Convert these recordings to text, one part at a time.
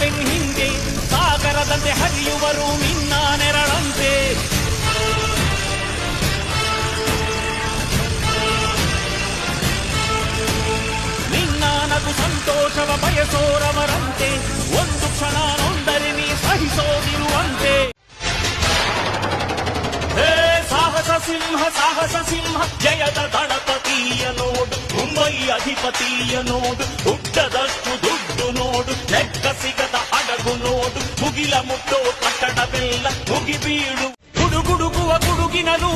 ಬೆನ್ನು ಹಿಂದೆ ಸಾಗರದಂತೆ ಹರಿಯುವರು ನಿನ್ನ ನೆರಳಂತೆ ನಿನ್ನ ನಗು ಸಂತೋಷವ ಬಯಸೋರವರಂತೆ ಒಂದು ಕ್ಷಣ ನೊಂದರೆ ನೀ ಸಹಿಸೋದಿರುವಂತೆ ಸಾಹಸ ಸಿಂಹ ಸಾಹಸ ಸಿಂಹ ಜಯದ గణపతియ ನೋಡು ಮುಂಬೈ ಅಧಿಪತಿಯ ನೋಡು ಹುಟ್ಟದಷ್ಟು ದುಡ್ಡು ಮುಗಿಲ ಮುಟ್ಟೋ ಕಟ್ಟಡವೆಲ್ಲ ಮುಗಿಬೀಳು ಗುಡುಗುಡುಗುವ ಗುಡುಗಿನಲು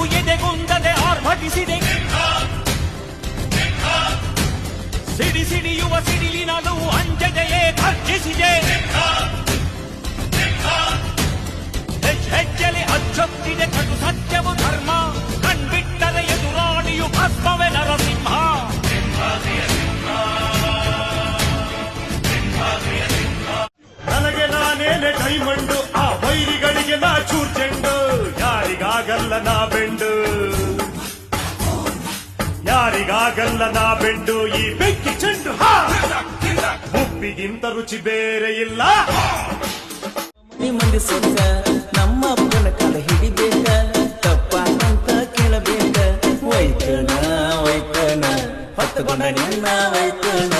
ನಾನೇನೆ ಡೈಮಂಡು ಆ ವೈರಿಗಳಿಗೆ ನಾ ಚೂರ್ ಚೆಂಡು ಯಾರಿಗಾಗಲ್ಲ ನಾ ಬೆಂಡು. ಯಾರಿಗಾಗಲ್ಲ ನಾ ಬೆಂಡು. ಈ ಬೆಂಕಿ ಚೆಂಡು! ಉಪ್ಪಿಗಿಂತ ರುಚಿ ಬೇರೆ ಇಲ್ಲ. ಮಂದಿ ನಮ್ಮ ಅಪ್ಪನ ಕಾಲ ಹಿಡಿಬೇಕ ತಪ್ಪ ಅಂತ ಕೇಳಬೇಕ. ವೈತನ ವೈತನ, ಹೊತ್ತುಕೊಂಡ ನಿನ್ನ ವೈತನ.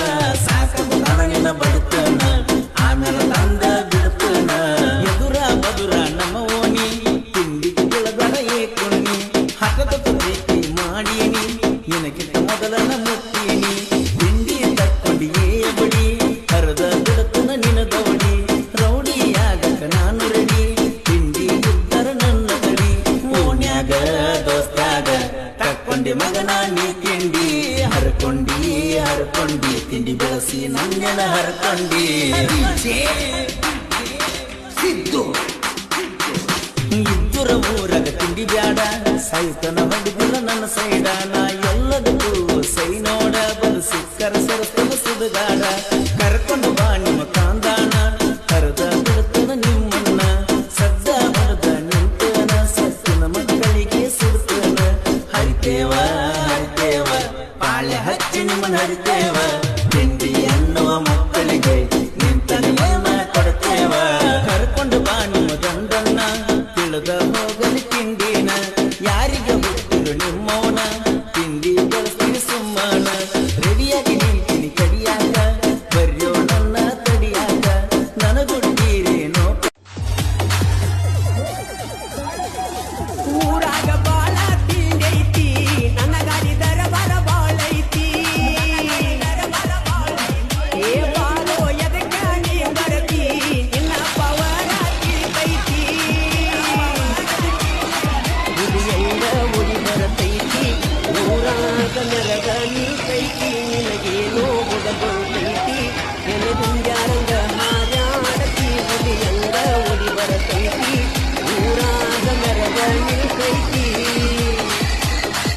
ಪ್ರೀತಿ ನಿನಗೆ ಮೊದಲನ ಮುಟ್ಟೀನಿ. ತಿಂಡಿ ತಕ್ಕೊಂಡಿ ಬಡಿ ಹರದ ಬಿಡತನ ನಿನ ದವಡಿ ರೌಡಿಯಾಗಕ ನಾನು ರೆಡಿ. ತಿಂಡಿ ಇದ್ದರ ನನ್ನ ತಡಿ. ಓಣ್ಯಾಗ ದೋಸ್ತಾಗ ತಕ್ಕೊಂಡಿ ಮಗನ ನೀ ತಿಂಡಿ. ಹರ್ಕೊಂಡಿ ಹರ್ಕೊಂಡಿ. ತಿಂಡಿ ಬೆಳೆಸಿ ನನ್ನೆನ ಹರ್ಕೊಂಡಿ. ಸಿದ್ದು. ಇದ್ದುರ ಊರಗ ತಿಂಡಿ ಬ್ಯಾಡ. ಸೈತನ ಹೊಡಿದಿರ ನನ್ನ ಸೈಡ ನಾ ಎಲ್ಲದಕ್ಕೂ ಸೈ ನೋಡ ಬಲು ಸಿಕ್ಕರ ಸರತನ ಸುಡುಗಾಡ ಕರ್ಕೊಂಡು ಬಾ ನಿಮ್ಮ ಕಾಂದಾಣ ಕರೆದ ಬಿಡುತ್ತನ ನಿಮ್ಮನ್ನ. ಸದ್ದ ಹೊಡೆದ ನಿಂತನ ಸತ್ತಿನ ಮಕ್ಕಳಿಗೆ ಸುಡ್ತನ ಹರಿತೇವ ಹರಿತೇವ ಪಾಳೆ ಹಚ್ಚಿ ನಿಮ್ಮನ್ನ ಹರಿತೇವ. ತಿಂಡಿ ಅನ್ನುವ ಮಕ್ಕಳಿಗೆ ತಿಂಡಿ ಬಳಸ್ತೀನಿ ಸುಮ್ಮನ. ಊರಾಗ ಮೆರಗ ನಿಲ್ತೈತಿ ನಿನಗೇನೋ ಬುಡಬರ್ತೈತಿ